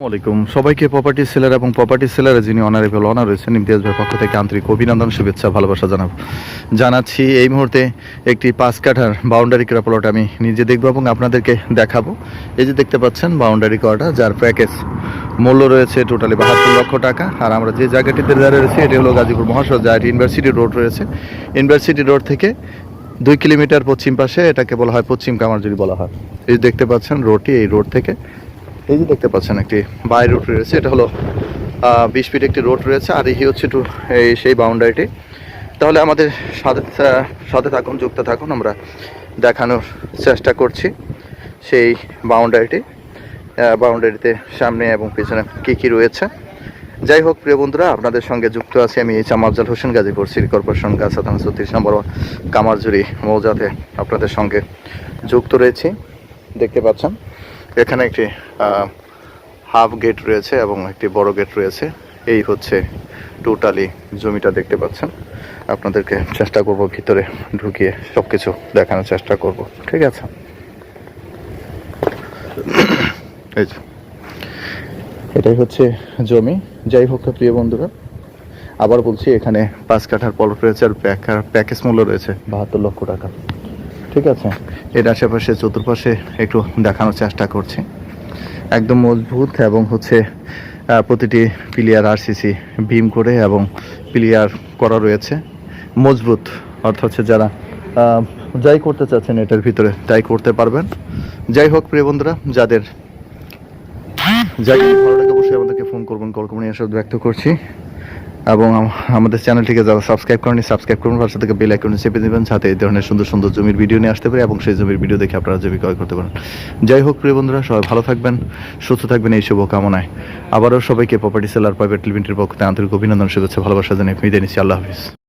আসসালামাইকুম সবাইকে property seller এবং প্রপার্টি সেলারে যিনি অনারেবল অনার রয়েছেন ইমতিয়াজ ভাইয়ের পক্ষ থেকে আন্তরিক অভিনন্দন, শুভেচ্ছা, ভালোবাসা জানাব জানাচ্ছি এই মুহূর্তে একটি পাঁচ কাঠার বাউন্ডারি করা প্লট আমি নিজে দেখব এবং আপনাদেরকে দেখাবো। এই যে দেখতে পাচ্ছেন বাউন্ডারি করাটা, যার প্যাকেজ মূল্য রয়েছে টোটালি বাহাত্তর লক্ষ টাকা। আর আমরা যে জায়গাটিতে দাঁড়িয়ে রয়েছে, এটি হলো গাজীপুর মহাসড়ক এটি ইউনিভার্সিটি রোড রয়েছে। ইউনিভার্সিটি রোড থেকে দুই কিলোমিটার পশ্চিম পাশে এটাকে বলা হয় পশ্চিম কামারজুরি বলা হয়। এই যে দেখতে পাচ্ছেন রোডটি এই রোড থেকে এই যে দেখতে পাচ্ছেন একটি বাই রোড রয়েছে, এটা হলো বিশ ফিট একটি রোড রয়েছে, আর এই হচ্ছে টু এই সেই বাউন্ডারিটি। তাহলে আমাদের সাথে সাথে থাকুন, যুক্ত থাকুন, আমরা দেখানোর চেষ্টা করছি সেই বাউন্ডারিটি বাউন্ডারিতে সামনে এবং পেছনে কী কী রয়েছে। যাই হোক, প্রিয় বন্ধুরা, আপনাদের সঙ্গে যুক্ত আছি আমি H Afzal Hossain, Gazipur city corporation, Gachha থানা ছত্রিশ নম্বর কামারঝুরি মৌজাতে আপনাদের সঙ্গে যুক্ত রয়েছি। দেখতে পাচ্ছেন এখানে একটি হাফ গেট রয়েছে এবং একটি বড় গেট রয়েছে। এই হচ্ছে টোটালি জমিটা দেখতে পাচ্ছেন। আপনাদেরকে চেষ্টা করব ভিতরে ঢুকিয়ে সব কিছু দেখানোর চেষ্টা করব। ঠিক আছে? এই এটাই হচ্ছে জমি। যাই হোক প্রিয় বন্ধুরা, আবার বলছি এখানে পাঁচ কাঠার পলট রয়েছে আর প্যাক- প্যাকেজ মূল্য রয়েছে বাহাত্তর লক্ষ টাকা। ঠিক আছে? এর আশেপাশে চতুর্পাশে একটু দেখানোর চেষ্টা করছি। একদম মজবুত এবং হচ্ছে প্রতিটি প্লেয়ার আরসিসি ভীম করে এবং প্লেয়ার করা রয়েছে। মজবুত, অর্থাৎ হচ্ছে যারা যাই করতে চাচ্ছেন এটার ভিতরে তাই করতে পারবেন। যাই হোক, প্রিয় বন্ধুরা, যাদের যাই ভালো লাগে অবশ্যই আমাদেরকে ফোন করবেন, কল করবেন এসব ব্যক্ত করছি। এবং আমাদের চ্যানেলটিকে যারা সাবস্ক্রাইব করেনি সাবস্ক্রাইব করুন, পাশে থেকে বেল আইকনে চেপে দেবেন সাথে এই ধরনের সুন্দর সুন্দর জমির ভিডিও নিয়ে আসতে পারে এবং সেই জমির ভিডিও দেখে আপনারা জমি ক্রয় করতে পারেন। যাই হোক, প্রিয় বন্ধুরা, সবাই ভালো থাকবেন, সুস্থ থাকবেন, এই শুভ কামনায় আবারও সবাইকে প্রপার্টি সেলার প্রাইভেট লিমিটেড পক্ষ থেকে আন্তরিক অভিনন্দন, শুভেচ্ছা, ভালোবাসা জানিয়ে বিদায় নিচ্ছি, আল্লাহ হাফিজ।